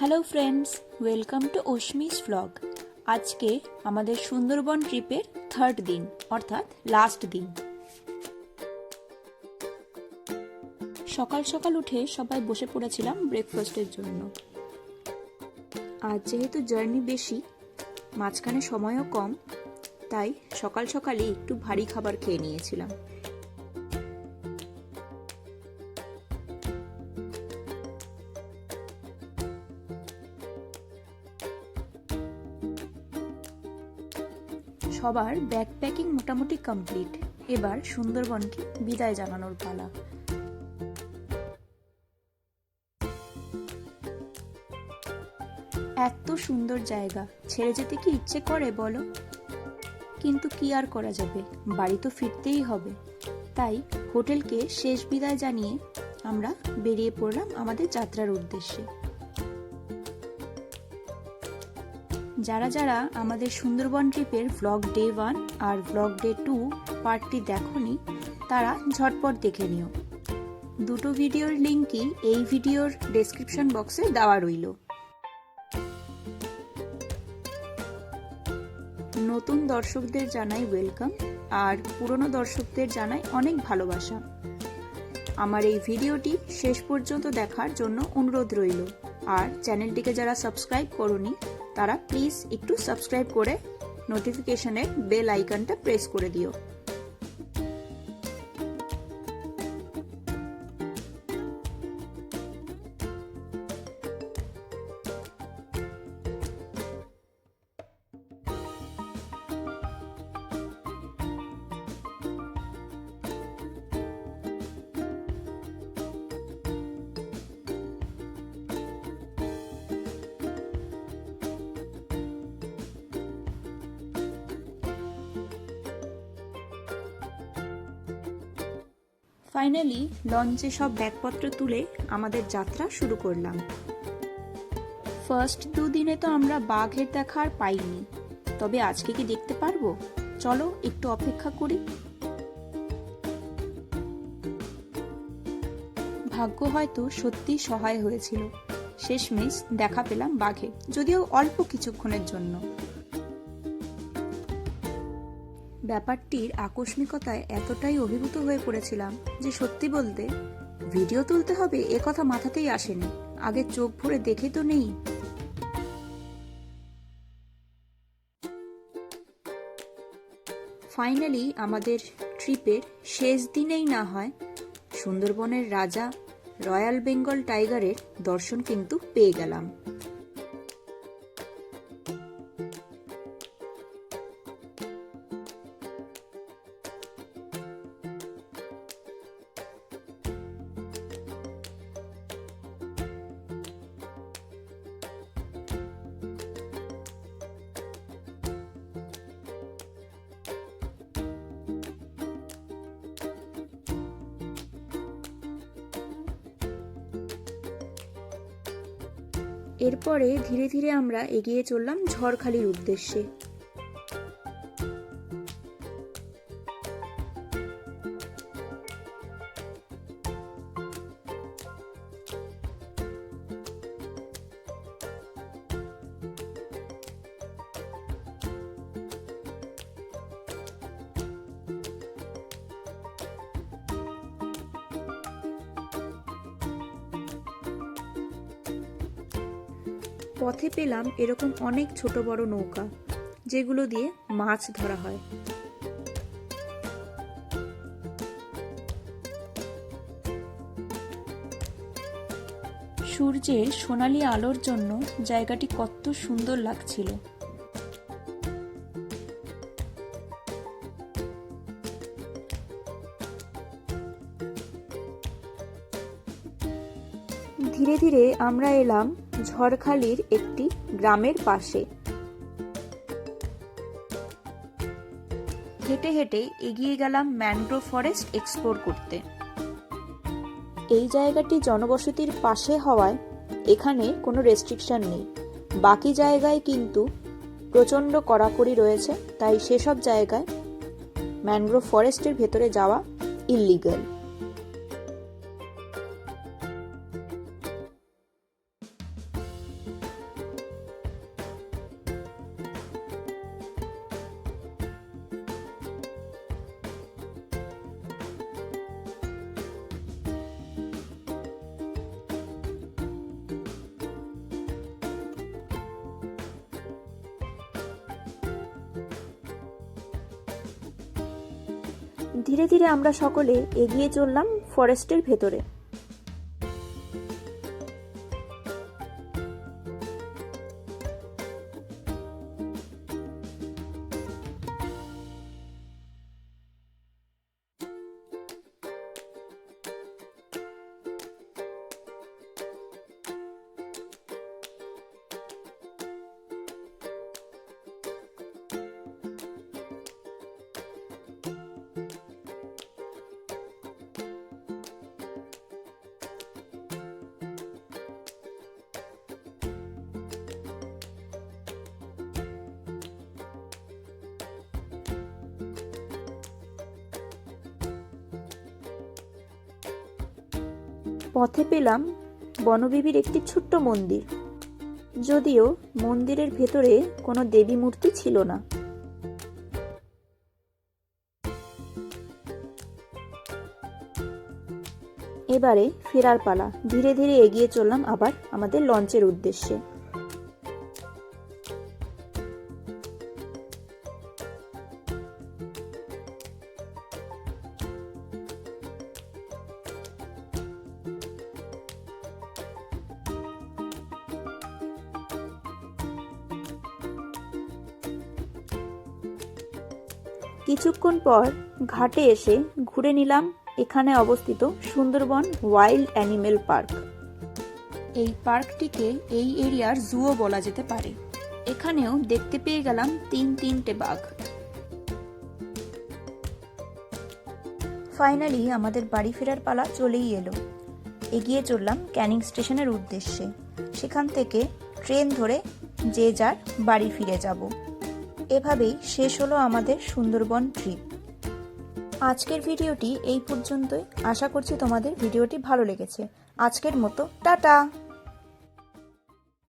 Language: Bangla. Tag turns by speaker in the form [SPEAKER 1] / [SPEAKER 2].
[SPEAKER 1] Hello friends welcome to Ashmi's vlog আজকে আমাদের সুন্দরবন ট্রিপের থার্ড দিন, অর্থাৎ লাস্ট দিন। সকাল সকাল উঠে সবাই বসে পড়েছিলাম ব্রেকফাস্টের জন্য। আর যেহেতু জার্নি বেশি, মাঝখানে সময়ও কম, তাই সকাল সকালই একটু ভারী খাবার খেয়ে নিয়েছিলাম। সবার ব্যাকপ্যাকিং মোটামুটি কমপ্লিট এবার সুন্দরবনকে বিদায় জানানোর পালা। এত সুন্দর জায়গা। ছেড়ে যেতে কি ইচ্ছে করে বলো? কিন্তু কি আর করা যাবে? বাড়ি তো ফিরতেই হবে। তাই হোটেলকে শেষ বিদায় জানিয়ে আমরা বেরিয়ে পড়লাম আমাদের যাত্রার উদ্দেশ্যে। যারা যারা আমাদের সুন্দরবন ট্রিপের ভ্লগ ডে ওয়ান আর ভ্লগ ডে টু পার্টটি দেখনি, তারা ঝটপট দেখে নিও। দুটো ভিডিওর লিঙ্কই এই ভিডিওর ডেসক্রিপশন বক্সে দেওয়া রইল। নতুন দর্শকদের জানাই ওয়েলকাম আর পুরনো দর্শকদের জানাই অনেক ভালোবাসা। আমার এই ভিডিওটি শেষ পর্যন্ত দেখার জন্য অনুরোধ রইল। আর চ্যানেলটিকে যারা সাবস্ক্রাইব করনি তারা প্লিজ একটু সাবস্ক্রাইব করে নোটিফিকেশনের বেল আইকনটা প্রেস করে দিও। ফাইনালি লঞ্চে সব ব্যাগপত্র তুলে আমাদের যাত্রা শুরু করলাম। ফার্স্ট দুদিনে তো আমরা বাঘের দেখা আর পাইনি। তবে আজকে কি দেখতে পারব? চলো একটু অপেক্ষা করি। ভাগ্য হয়তো সত্যি সহায় হয়েছিল। শেষমেশ দেখা পেলাম বাঘে, যদিও অল্প কিছুক্ষণের জন্য। ব্যাপারটির আকস্মিকতায় এতটাই অভিভূত হয়ে পড়েছিলাম যে সত্যি বলতে ভিডিও তুলতে হবে এ কথা মাথাতেই আসেনি। আগে চোখ ভরে দেখে তো নেই। ফাইনালি আমাদের ট্রিপের শেষ দিনেই না হয় সুন্দরবনের রাজা রয়্যাল বেঙ্গল টাইগারের দর্শন কিন্তু পেয়ে গেলাম। এরপরে ধীরে ধীরে আমরা এগিয়ে চললাম ঝড়খালির উদ্দেশ্যে। পথে পেলাম এরকম অনেক ছোট বড় নৌকা, যেগুলো দিয়ে মাছ ধরা হয়। সূর্যের সোনালি আলোর জন্য জায়গাটি কত সুন্দর লাগছিল। ধীরে ধীরে আমরা এলাম ঝড়খালির একটি গ্রামের পাশে। হেঁটে হেঁটে এগিয়ে গেলাম ম্যানগ্রোভ ফরেস্ট এক্সপ্লোর করতে। এই জায়গাটি জনবসতির পাশে হওয়ায় এখানে কোনো রেস্ট্রিকশন নেই। বাকি জায়গায় কিন্তু প্রচণ্ড কড়াকড়ি রয়েছে তাই সেসব জায়গায় ম্যানগ্রোভ ফরেস্টের ভেতরে যাওয়া ইল্লিগাল। ধীরে ধীরে আমরা সকলে এগিয়ে চললাম ফরেস্টের ভেতরে। পথে পেলাম বনবিবির একটি ছোট্ট মন্দির। যদিও মন্দিরের ভেতরে কোনো দেবী মূর্তি ছিল না। এবারে ফেরার পালা। ধীরে ধীরে এগিয়ে চললাম আবার আমাদের লঞ্চের উদ্দেশ্যে। কিছুক্ষণ পর ঘাটে এসে ঘুরে নিলাম এখানে অবস্থিত সুন্দরবন ওয়াইল্ড অ্যানিমেল পার্ক। এই পার্কটিকে এই এরিয়ার জুও বলা যেতে পারে। এখানেও দেখতে পেয়ে গেলাম তিন তিনটে বাঘ। ফাইনালি আমাদের বাড়ি ফেরার পালা চলেই এলো। এগিয়ে চললাম ক্যানিং স্টেশনের উদ্দেশ্যে। সেখান থেকে ট্রেন ধরে যে যার বাড়ি ফিরে যাব। এভাবেই শেষ হলো আমাদের সুন্দরবন ট্রিপ আজকের ভিডিওটি এই পর্যন্তই। আশা করছি তোমাদের ভিডিওটি ভালো লেগেছে। আজকের মতো, টাটা!